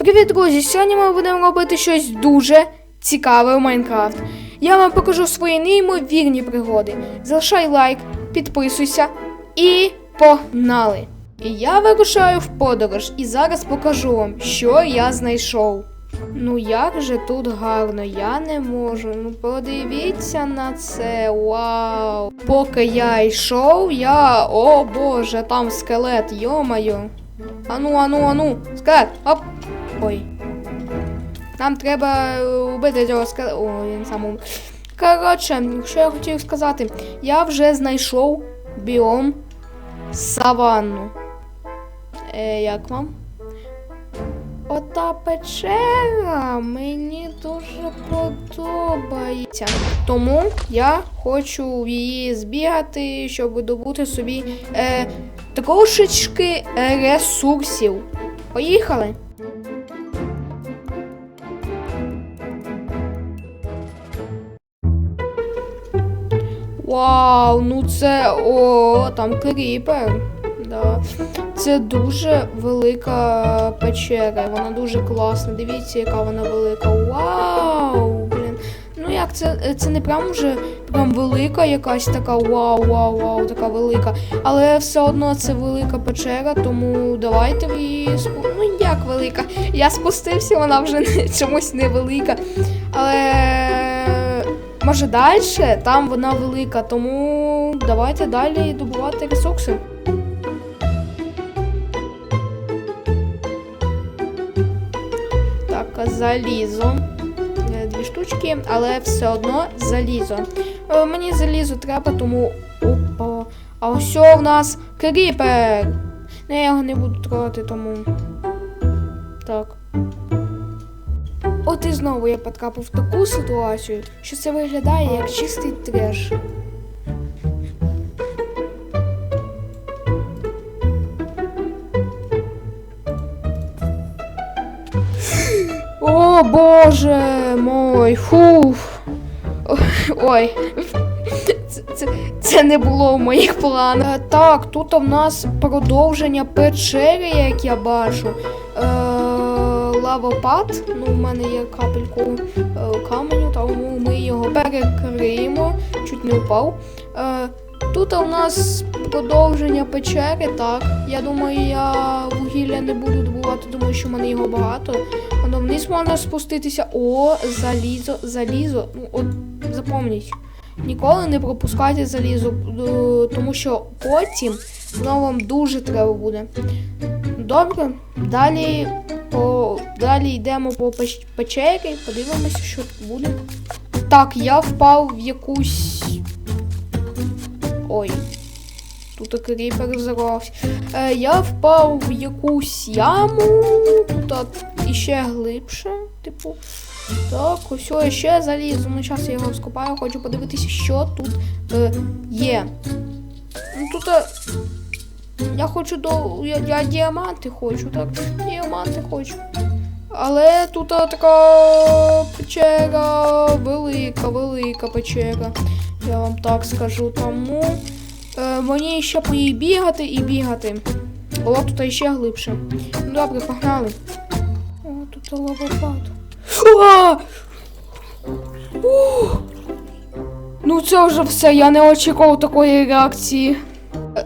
Привіт, друзі! Сьогодні ми будемо робити щось дуже цікаве в Майнкрафт. Я вам покажу свої неймовірні пригоди. Залишай лайк, підписуйся і погнали! І я вирушаю в подорож і зараз покажу вам, що я знайшов. Ну як же тут гарно, я не можу. Ну подивіться на це. Вау! Поки я йшов, я. О боже, там скелет, йомаю. Ану, ану, ану, скелет, оп. Ой. Нам треба е, вбити цього скелета. Ой, він сам. Коротше, що я хотів сказати, я вже знайшов біом саванну. Е, як вам? Ота печера мені дуже подобається. Тому я хочу її збігати, щоб добути собі е, трошечки ресурсів. Поїхали! Вау, ну це о, там кріпер. Да. Це дуже велика печера. Вона дуже класна. Дивіться, яка вона велика. Вау! Блін. Ну як це, це не прям вже прям велика якась така вау, вау, вау, така велика. Але все одно це велика печера, тому давайте в її спу... Ну як велика? Я спустився, вона вже чомусь не велика. Але може далі? Там вона велика, тому давайте далі добувати ресурси. Так, залізо. Е, Дві штучки, але все одно залізо. Е, Мені залізо треба, тому. Опа. А ось в нас кріпер. Ну, я його не буду трогати, тому. Так. От і знову я потрапив в таку ситуацію, що це виглядає як чистий треш. О, боже мой, фуф. Ой. Це, це, не було в моїх планах. Так, тут в нас продовження печери, як я бачу. Лавопад. Ну, в мене є капельку е, каменю, тому ми його перекриємо. Чуть не впав. Е, тут у нас продовження печери, так. Я думаю, я вугілля не буду добувати, тому що в мене його багато. Воно вниз можна спуститися. О, залізо, залізо. Ну, от запомніть. Ніколи не пропускайте залізо, е, тому що потім воно вам дуже треба буде. Добре, далі, по, далі йдемо по печ- печері, подивимося, що тут буде. Так, я впав в якусь. Ой. Тут кріпер взорвався. Е, я впав в якусь яму. Тут іще глибше, типу. Так, ось я ще залізо. Ну, зараз я його скопаю, хочу подивитися, що тут е, є. Ну тут. Я хочу до. Я, я діаманти хочу, так? Діаманти хочу. Але тут така печера, велика, велика печера. Я вам так скажу. Тому е, мені ще по їй бігати і бігати. О, тут ще глибше. Ну добре, погнали. О, тут лавопад. Ну це вже все, я не очікував такої реакції.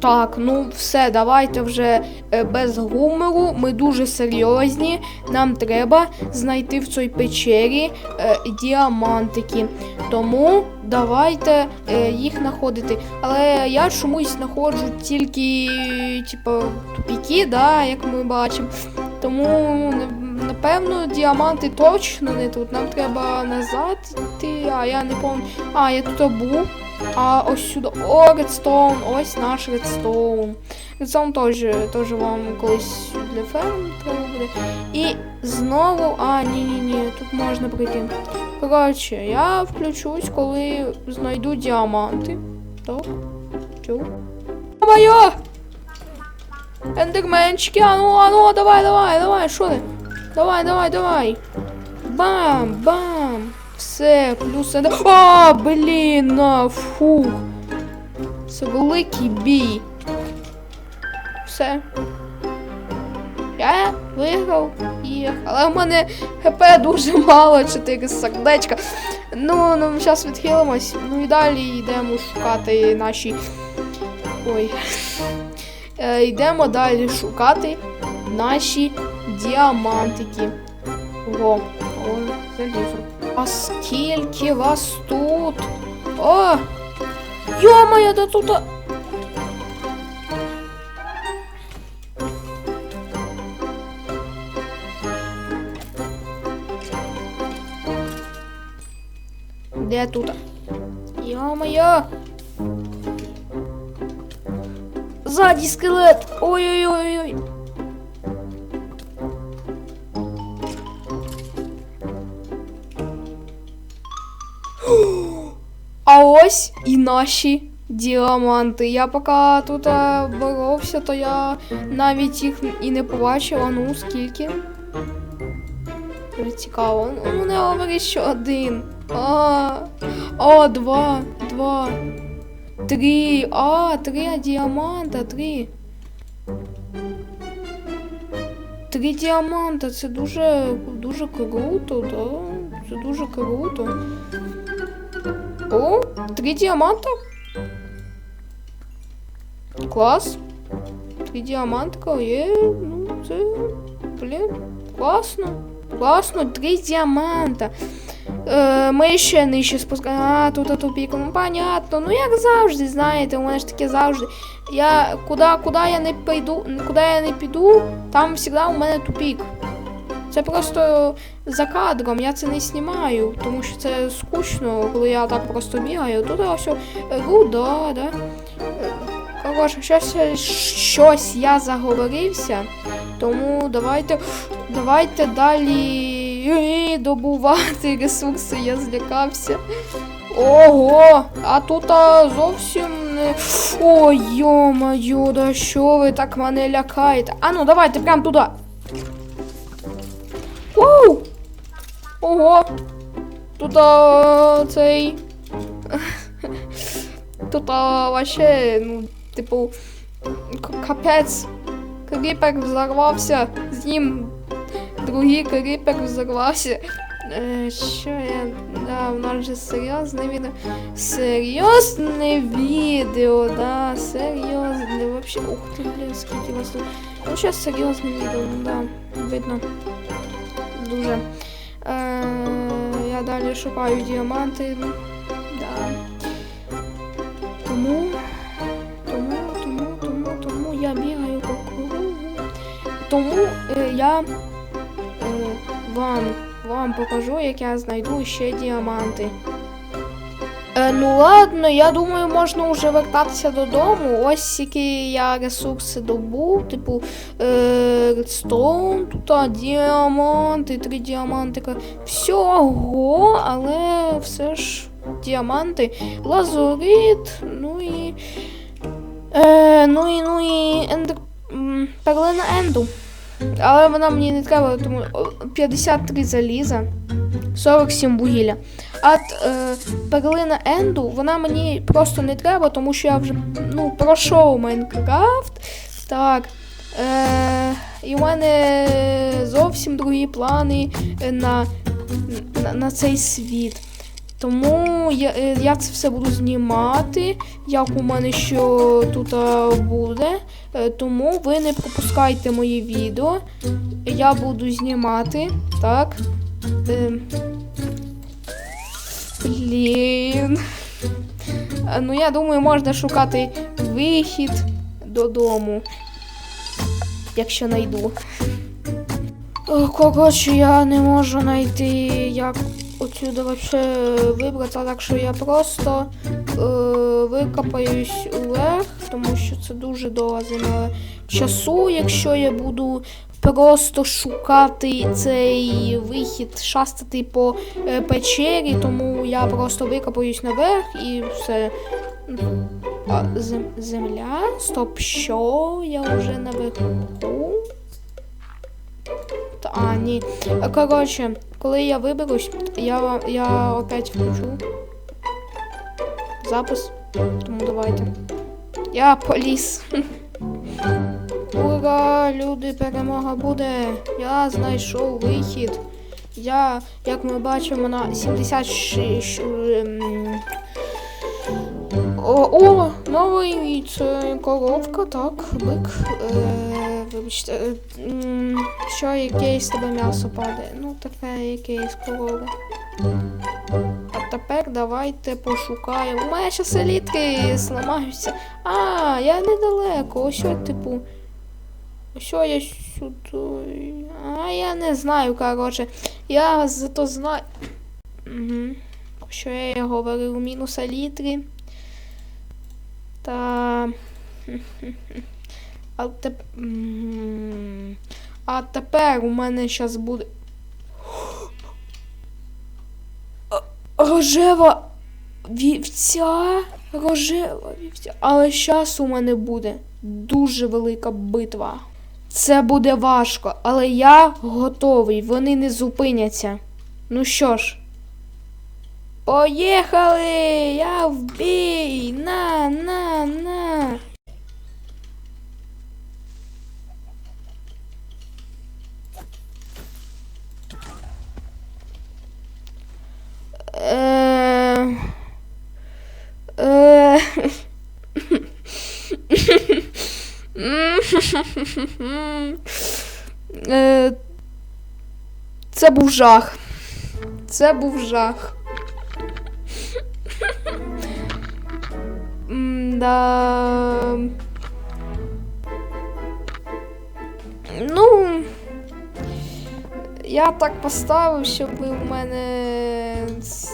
Так, ну все, давайте вже е, без гумору. Ми дуже серйозні. Нам треба знайти в цій печері е, діамантики. Тому давайте е, їх знаходити. Але я чомусь знаходжу тільки, типу, тупіки, да, як ми бачимо. Тому напевно діаманти точно не тут. Нам треба назад йти, а я не пам'ятаю. А, я тут був. А ось сюди. О, редстоун, ось наш редстоун. Редстоун теж, теж вам колись для ферм треба буде. І знову. А, ні, ні, ні, тут можна пройти. Коротше, я включусь, коли знайду діаманти. Так. Чу. Моє! Ендерменчики, а ну, а ну, давай, давай, давай, що ти? Давай, давай, давай. Бам, бам. Все, плюс один. А, блін, фух. Це великий бій. Все. Я виграв і. Але в мене ХП дуже мало, 4 сердечка. Ну, ну зараз відхилимось. Ну і далі йдемо шукати наші. Ой. Е, йдемо далі шукати наші діамантики. О, о, залізо. А скільки вас тут? О! Йо-моє, да тут. а- Де тут? Йо-моє! Ззаді скелет! Ой-ой-ой-ой! Ось і наші діаманти. Я поки тут е, боровся, то я навіть їх і не побачила. Ну, скільки? Цікаво. Ну, не говори, що один. А, а, два, два. Три. А, три діаманта, три. Три діаманта, це дуже, дуже круто, да? Це дуже круто. О, три діаманта. Клас. Три діамантика є. Ну, це. Блін, класно. Класно, три діаманта. Е, ми ще нижче спускаємо. А, тут тупік. Ну, понятно. Ну, як завжди, знаєте, у мене ж таке завжди. Я куди, куди я не піду, куди я не піду, там завжди у мене тупік. Це просто за кадром, я це не знімаю, тому що це скучно, коли я так просто бігаю. Тут ось руда, да? Е, Коротше, щось, щось я заговорився, тому давайте, давайте далі е, добувати ресурси, я злякався. Ого, а тут а, зовсім не. Ой, йо-моє, да що ви так мене лякаєте? А ну давайте прям туди. Оу! Ого! Тут а, цей. Тут а, вообще, ну, типу, к- капець. Кріпер взорвався, з ним другий кріпер взорвався. Е, що я. Да, у нас же серйозне відео. Серйозне відео, да, серйозне. Вообще. Ух ти, блін, скільки вас тут. Ну, зараз серйозне відео, ну да, видно. Дуже. Е, я далі шукаю діаманти. ну, Да. Тому. Тому, тому, тому, тому я бігаю по кругу. Тому е, я е, вам, вам покажу, як я знайду ще діаманти. Е, ну ладно, я думаю, можна вже вертатися додому. Ось які я ресурси добув, типу е, редстоун, тут а, діаманти, три діамантика. Всього, але все ж діаманти, лазурит, ну і. Е, ну і ну і ендер, перлина енду. Але вона мені не треба, тому 53 заліза, 47 вугілля. А е, перлина Енду, вона мені просто не треба, тому що я вже ну, пройшов Майнкрафт. Так. Е, і в мене зовсім другі плани на, на, на цей світ. Тому я, е, я це все буду знімати, як у мене що тут буде. Е, Тому ви не пропускайте мої відео. Я буду знімати. Так. Блін. Ну, я думаю, можна шукати вихід додому. Якщо знайду. Коротше, я не можу знайти, як отсюди вообще вибратися, так що я просто е, викопаюсь уверх, тому що це дуже довго займе часу, якщо я буду просто шукати цей вихід, шастати по е, печері, тому я просто викопаюсь наверх і все. А, зем- земля? Стоп, що? Я вже наверху. Та, ні. Коротше, коли я виберусь, я, я опять включу запис. Тому давайте. Я поліз. Ура, люди, перемога буде. Я знайшов вихід. Я, як ми бачимо, на 76. ем, О, о новий це коровка, так, бик. Е, вибачте, е, що якесь тебе м'ясо падає? Ну, таке якесь корови. А тепер давайте пошукаємо. У мене ще літки зламаються. А, я недалеко. Ось типу. Ось що я сюди. А я не знаю, коротше. Я зато знаю. Угу. Що я говорив, мінус літри. Та. А, теп... а тепер у мене зараз буде. Рожева вівця. Рожева вівця. Але зараз у мене буде дуже велика битва. Це буде важко, але я готовий, вони не зупиняться. Ну що ж. Поїхали! Я в бій! На, на, на! Е... Е... Е, Це був жах. Це був жах. Да. Ну. Я так поставив, щоб у мене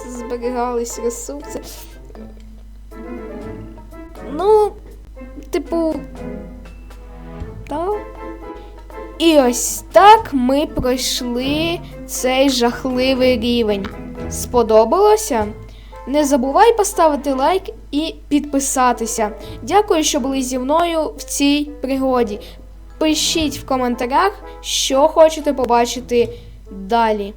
зберігались ресурси. Ну, типу. І ось так ми пройшли цей жахливий рівень. Сподобалося? Не забувай поставити лайк і підписатися. Дякую, що були зі мною в цій пригоді. Пишіть в коментарях, що хочете побачити далі.